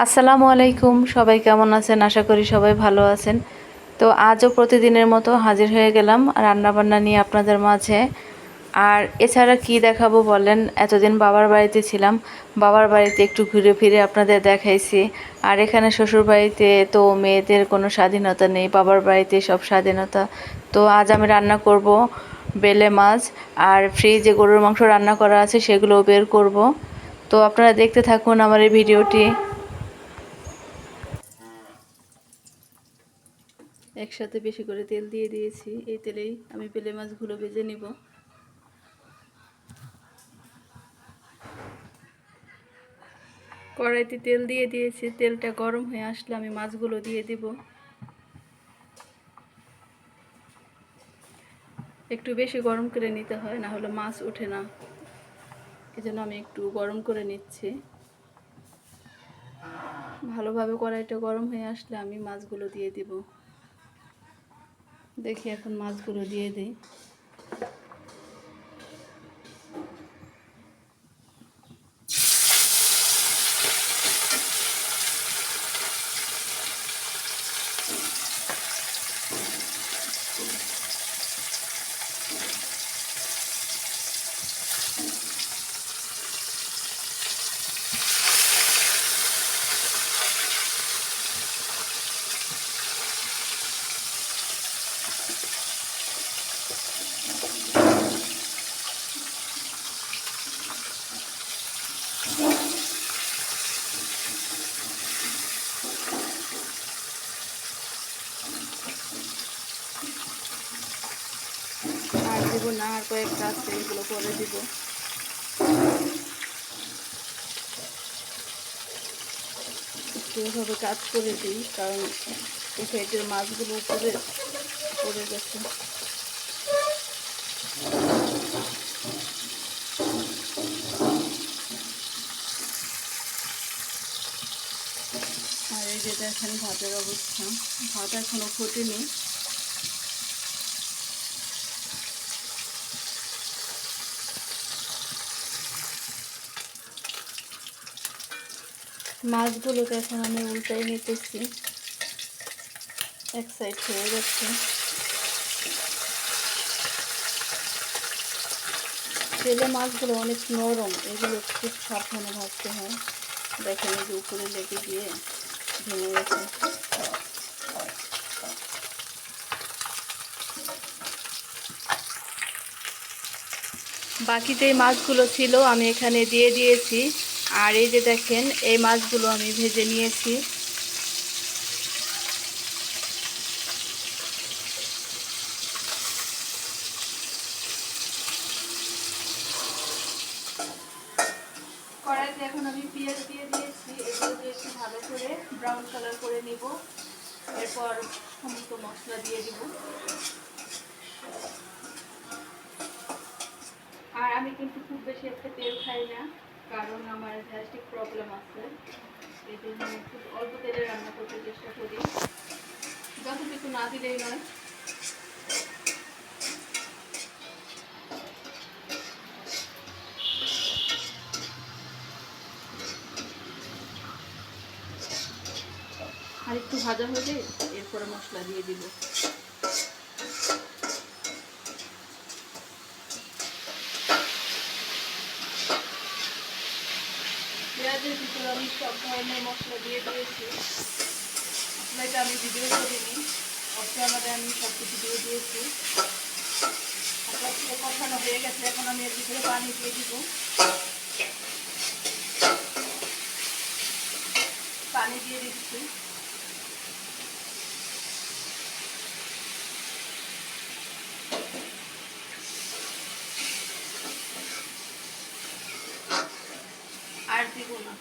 আসসালামু আলাইকুম, সবাই কেমন আছেন? আশা করি সবাই ভালো আছেন। তো আজও প্রতিদিনের মতো হাজির হয়ে গেলাম রান্নাবান্না নিয়ে আপনাদের মাঝে। আর এছাড়া কি দেখাবো বলেন, এতদিন বাবার বাড়িতে ছিলাম। বাবার বাড়িতে একটু ঘুরে ফিরে আপনাদের দেখাইছি। আর এখানে শ্বশুর বাড়িতে তো মেয়েদের কোনো স্বাধীনতা নেই, বাবার বাড়িতে সব স্বাধীনতা। তো আজ আমি রান্না করব বেলে মাছ। আর ফ্রিজে গরুর মাংস রান্না করা আছে, সেগুলোও বের করব। তো আপনারা দেখতে থাকুন আমার এই ভিডিওটি। একসাথে বেশি করে তেল দিয়ে দিয়েছি। এই তেলেই আমি বেলে মাছগুলো ভেজে নিব। কড়াইতে তেল দিয়ে দিয়েছি। তেলটা গরম হয়ে আসলে আমি মাছগুলো দিয়ে দিব। একটু বেশি গরম করে নিতে হয়, না হলে মাছ ওঠে না। এজন্য আমি একটু গরম করে নিচ্ছি। ভালোভাবে কড়াইটা গরম হয়ে আসলে আমি মাছগুলো দিয়ে দিব। দেখি এখন মাছগুলো দিয়ে দিই আর দিব না, আর কয়েকটা আছে, এগুলো করে দিব। এভাবে কাজ করে দিই, কারণ এই সাইডের মাছগুলো উপরে পড়ে গেছে। এই যে দেখেন ভাতের অবস্থা। ভাত এখনও ফোটেনি। মাছগুলোকে এখন আমি উল্টাই নিতেছি। এক সাইড হয়ে যাচ্ছে। তেলে মাছগুলো অনেক নরম, এগুলো খুব সাবধানে ভাজতে হয়। দেখেন এই যে উপরে লেগে গিয়ে। বাকি যে মাছগুলো ছিল, আমি এখানে দিয়ে দিয়েছি। আর এই যে দেখেন, এই মাছগুলো আমি ভেজে নিয়েছি। এখন আমি পেঁয়াজ দিয়ে এগুলোকে একটু ভালো করে ব্রাউন কালার করে নিব। এরপর সমস্ত মশলা দিয়ে দিব। আর আমি কিন্তু খুব বেশি একটা তেল খাই না, কারণ আমার গ্যাস্ট্রিক প্রবলেম আছে। এই জন্য খুব অল্প তেলে রান্না করতে চেষ্টা করি। যতটুকু না দিলেই নয়। আর একটু ভাজা হলে এরপরে মশলা দিয়ে দিব। পেঁয়াজের ভিতরে আমি সব ধরনের মশলা দিয়ে দিয়েছি। আপনাকে আমি ভিডিও করিনি ক্যামেরায় আমি সব কিছু দিয়ে দিয়েছি। কষানো হয়ে গেছে, এখন আমি এর ভিতরে পানি দিয়ে দিব। পানি দিয়ে দিচ্ছি আর দিব না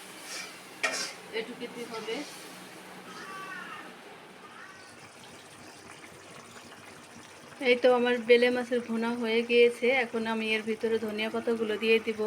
এই তো আমার বেলে মাছের ভোনা হয়ে গিয়েছে। এখন আমি এর ভিতরে ধনিয়া পাতাগুলো দিয়ে দিব।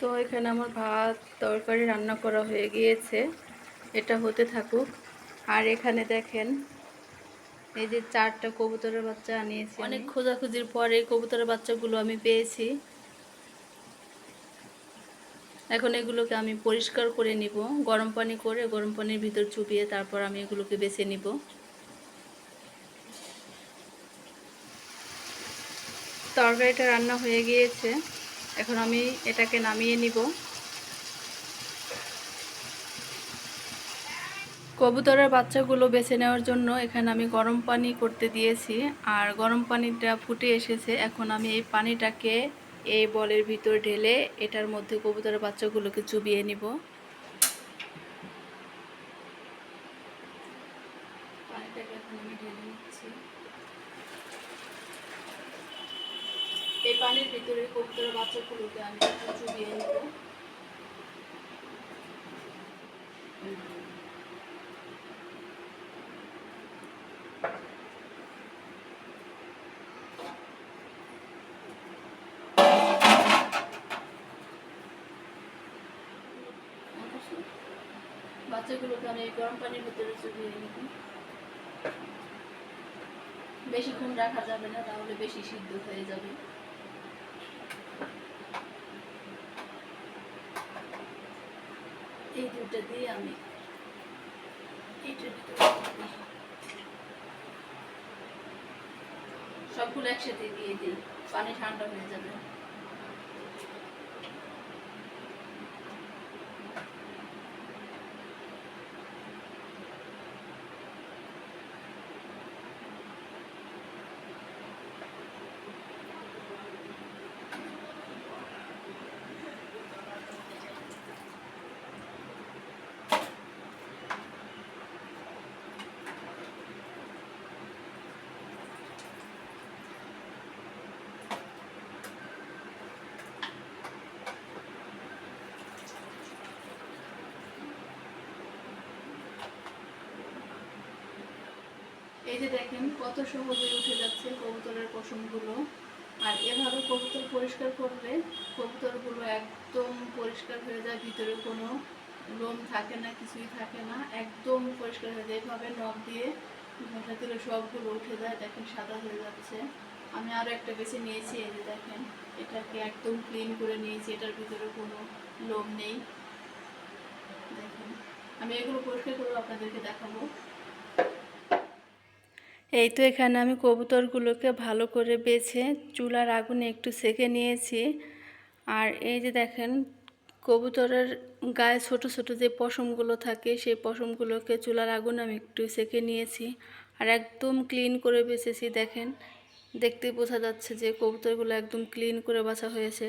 তো এখানে আমার ভাত, তরকারি রান্না করা হয়ে গিয়েছে। এটা হতে থাকুক। আর এখানে দেখেন, এই যে চারটা কবুতরের বাচ্চা আনিয়েছি অনেক খোঁজাখুঁজির পরে কবুতরের বাচ্চাগুলো আমি পেয়েছি। এখন এগুলোকে আমি পরিষ্কার করে নিব। গরম পানি করে গরম পানির ভিতর চুপিয়ে তারপর আমি এগুলোকে বেছে নিব। তরকারিটা রান্না হয়ে গিয়েছে। এখন আমি এটাকে নামিয়ে নিব। কবুতরের বাচ্চাগুলো বেছে নেওয়ার জন্য এখানে আমি গরম পানি করতে দিয়েছি, আর গরম পানিটা ফুটে এসেছে। এখন আমি এই পানিটাকে এই বলের ভিতর ঢেলে এটার মধ্যে কবুতরের বাচ্চাগুলোকে চুবিয়ে নিব পানিটাকে এখন আমি ঢেলে নিচ্ছি এই পানির ভিতরে কবুতরের বাচ্চাগুলোকে আমি চুবিয়ে নেব। বাচ্চাগুলোকে আমি গরম পানির ভিতরে চুবিয়ে নেব। বেশিক্ষণ রাখা যাবে না, তাহলে বেশি সিদ্ধ হয়ে যাবে। দিয়ে আমি সবগুলো একসাথে দিয়ে দিই পানি ঠান্ডা হয়ে যাবে। যে দেখেন কত সহজে উঠে যাচ্ছে কবুতরের পশমগুলো। আর এভাবে কবুতর পরিষ্কার করলে কবুতরগুলো একদম পরিষ্কার হয়ে যায়, ভিতরে কোনো লোম থাকে না, কিছুই থাকে না, একদম পরিষ্কার হয়ে যায়। এভাবে নখ দিয়ে ঘষা দিলে সবগুলো উঠে যায়, দেখেন সাদা হয়ে যাচ্ছে। আমি আরও একটা বেছে নিয়েছি, এই যে দেখেন, এটাকে একদম ক্লিন করে নিয়েছি, এটার ভিতরে কোনো লোম নেই। দেখেন, আমি এগুলো পরিষ্কার করে আপনাদেরকে দেখাবো। এই তো এখানে আমি কবুতরগুলোকে ভালো করে বেছে চুলার আগুনে একটু সেকে নিয়েছি। আর এই যে দেখেন, কবুতরের গায়ে ছোট ছোট যে পশমগুলো থাকে, সেই পশমগুলোকে চুলার আগুনে আমি একটু সেকে নিয়েছি। আর একদম ক্লিন করে বেছেছি, দেখেন। দেখতে বোঝা যাচ্ছে যে কবুতরগুলো একদম ক্লিন করে বাছা হয়েছে।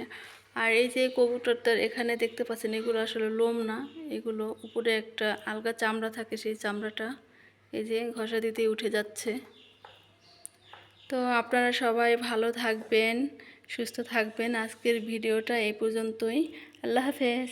আর এই যে কবুতরটার এখানে দেখতে পাচ্ছেন, এগুলো আসলে লোম না। এগুলো উপরে একটা আলগা চামড়া থাকে, সেই চামড়াটা এই যে ঘষা দিতেই উঠে যাচ্ছে। তো আপনারা সবাই ভালো থাকবেন সুস্থ থাকবেন। আজকের ভিডিওটা এই পর্যন্তই। আল্লাহ হাফেজ।